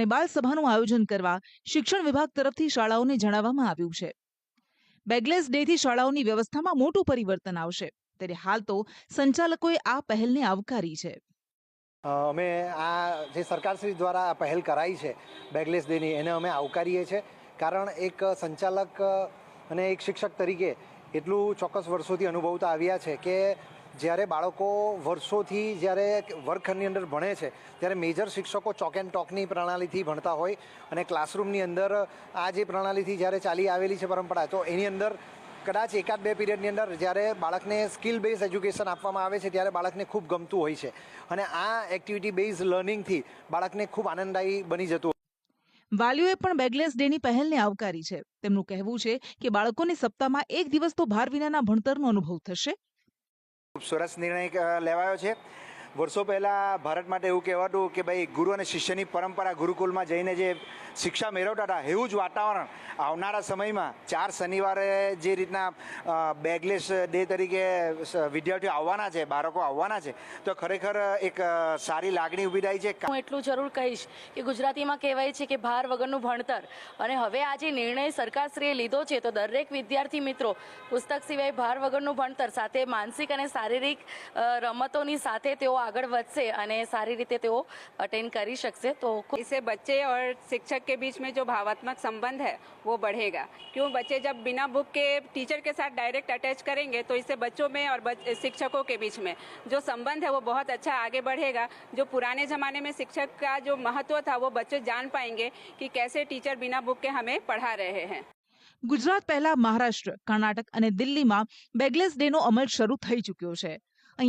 અને બાલ આયોજન કરવા શિક્ષણ વિભાગ તરફથી શાળાઓને જણાવવામાં આવ્યું છે. બેગલેસ ડેથી શાળાઓની વ્યવસ્થામાં મોટું પરિવર્તન આવશે. ત્યારે હાલ તો સંચાલકોએ આ પહેલને આવકારી છે. અમે આ જે સરકારશ્રી દ્વારા આ પહેલ કરાઈ છે બેગલેસ ડેની, એને અમે આવકારીએ છીએ કારણ એક સંચાલક અને એક શિક્ષક તરીકે એટલું ચોક્કસ વર્ષોથી અનુભવતા આવ્યા છે કે જ્યારે બાળકો વર્ષોથી જ્યારે વર્ગખંડની અંદર ભણે છે, ત્યારે મેજર શિક્ષકો ચોક એન્ડ ટોકની પ્રણાલીથી ભણતા હોય અને ક્લાસરૂમની અંદર આ જે પ્રણાલીથી જ્યારે ચાલી આવેલી છે પરંપરા, તો એની અંદર કદાચ એકાદ બે પીરિયડની અંદર જ્યારે બાળકને સ્કિલ બેઝ એજ્યુકેશન આપવામાં આવે છે, ત્યારે બાળકને ખૂબ ગમતું હોય છે. અને આ એક્ટિવિટી બેઝ લર્નિંગથી બાળકને ખૂબ આનંદદાયી બની જતું વાલીઓએ પણ બેગલેસ ડેની પહેલને આવકારી છે. તેમનું કહેવું છે કે બાળકોને સપ્તાહમાં એક દિવસ તો ભાર વિનાના ભણતરનો અનુભવ થશે. ખૂબ સરસ નિર્ણય લેવાયો છે. વર્ષો પહેલાં ભારત માટે એવું કહેવાતું કે ભાઈ ગુરુ અને શિષ્યની પરંપરા ગુરુકુલમાં જઈને જે શિક્ષા મેળવતા હતા. એવું જ વાતાવરણ આવનારા સમયમાં ચાર શનિવારે જે રીતના બેગલેસ ડે તરીકે વિદ્યાર્થીઓ આવવાના છે બાળકો આવવાના છે તો ખરેખર એક સારી લાગણી ઊભી થાય છે. હું એટલું જરૂર કહીશ કે ગુજરાતીમાં કહેવાય છે કે ભાર વગરનું ભણતર. અને હવે આ જે નિર્ણય સરકારશ્રીએ લીધો છે તો દરેક વિદ્યાર્થી મિત્રો પુસ્તક સિવાય ભાર વગરનું ભણતર સાથે માનસિક અને શારીરિક રમતોની સાથે તેઓ આગળ વધશે અને સારી રીતે તેઓ અટેન્ડ કરી શકશે. તો ઇસે બચ્ચે ઓર શિક્ષક शिक्षक के बीच में जो भावात्मक संबंध है वो बढ़ेगा क्यों बच्चे जब बिना बुक के टीचर के साथ डायरेक्ट अटैच करेंगे तो इससे बच्चों में और बच, शिक्षकों के बीच में जो संबंध है वो बहुत अच्छा आगे बढ़ेगा जो पुराने ज़माने में शिक्षक का जो महत्व था वो बच्चे जान पाएंगे कि कैसे टीचर बिना बुक के हमें पढ़ा रहे हैं ગુજરાત પહેલા મહારાષ્ટ્ર કર્ણાટક અને દિલ્હીમાં બેગલેસ ડેનો અમલ શરૂ થઈ ચૂક્યો છે